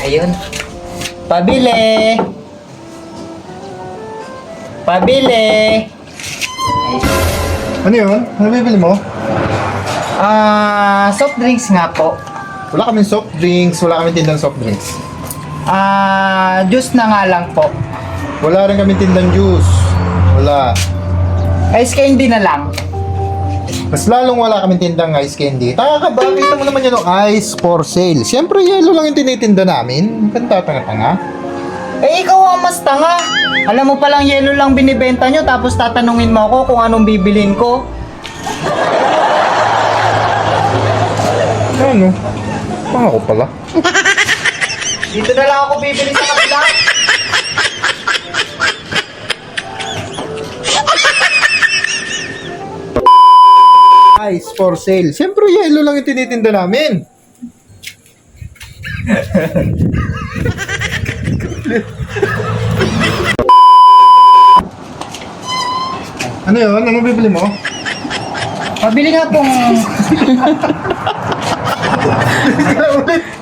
Ayun. Pabili. Pabili. Ano yun? Ano bibili mo? Ah, soft drinks nga po. Wala kaming soft drinks, wala kaming tindang soft drinks. Ah, juice na nga lang po. Wala rin kaming tindang juice. Wala. Ice candy na lang. Mas lalong wala kaming tindang ice candy. Taka ka ba? Kita mo naman yun yung ice for sale. Siyempre, yellow lang yung tinitinda namin. Ang tanga-tanga. Eh, ikaw ang mas tanga. Alam mo palang yelo lang binibenta nyo, tapos tatanungin mo ako kung anong bibilin ko. Ano? Pangako pala. Dito na lang ako bibili sa kabila. Ice for sale. Siyempre, yellow lang yung tinitinda namin. ano yun? Ano bibili mo? Pabili nga pong... ulit.